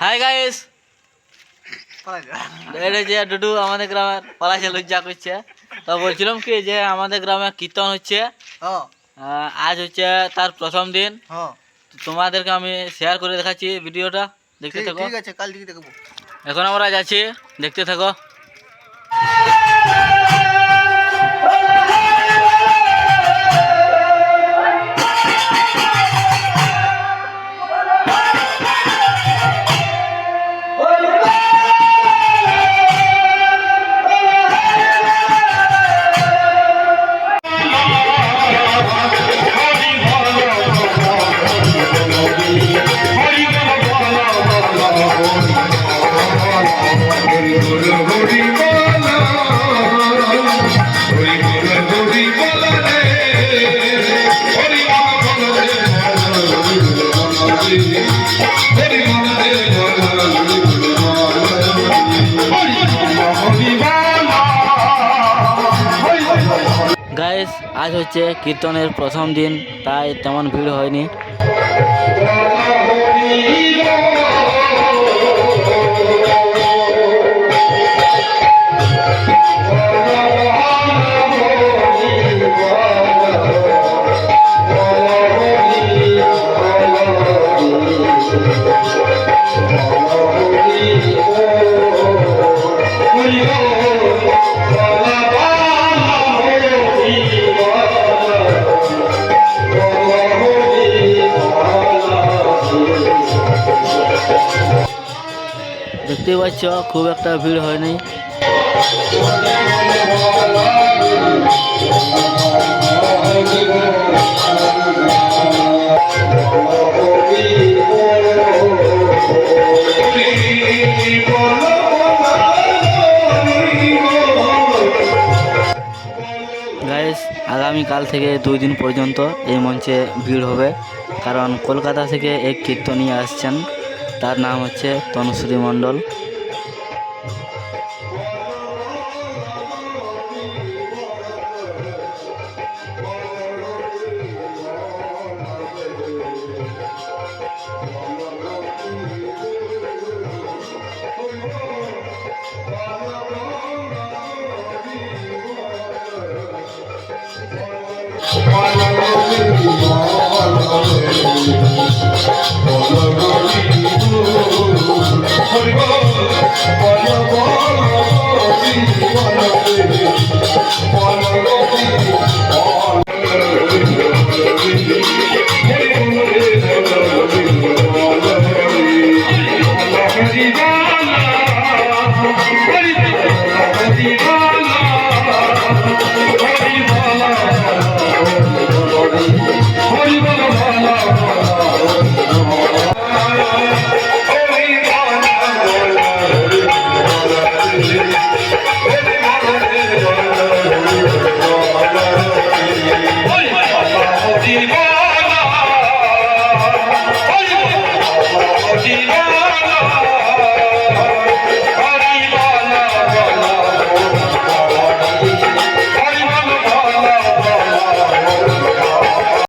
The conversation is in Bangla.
হাই গাইস এটা যে ডুডু আমাদের গ্রামের পলাশে লজ্জা করছে। তো বলছিলাম কি যে আমাদের গ্রামে কীর্তন হচ্ছে। আজ হচ্ছে তার প্রথম দিন। তোমাদেরকে আমি শেয়ার করে দেখাচ্ছি ভিডিওটা। দেখতে থাকো। ঠিক আছে কাল থেকে দেখব। এখন আমরা যাচ্ছি। দেখতে থাকো। গাইস আজ হচ্ছে কীর্তনের প্রথম দিন তাই তেমন ভিড় হয়নি। দেখতেই পাচ্ছ খুব একটা ভিড় হয়নি। গাইস আগামীকাল থেকে দুই দিন পর্যন্ত এই মঞ্চে ভিড় হবে। কারণ কলকাতা থেকে এক কীর্তনী আসছেন। তার নাম হচ্ছে তনুশ্রী মণ্ডল। বলো বলো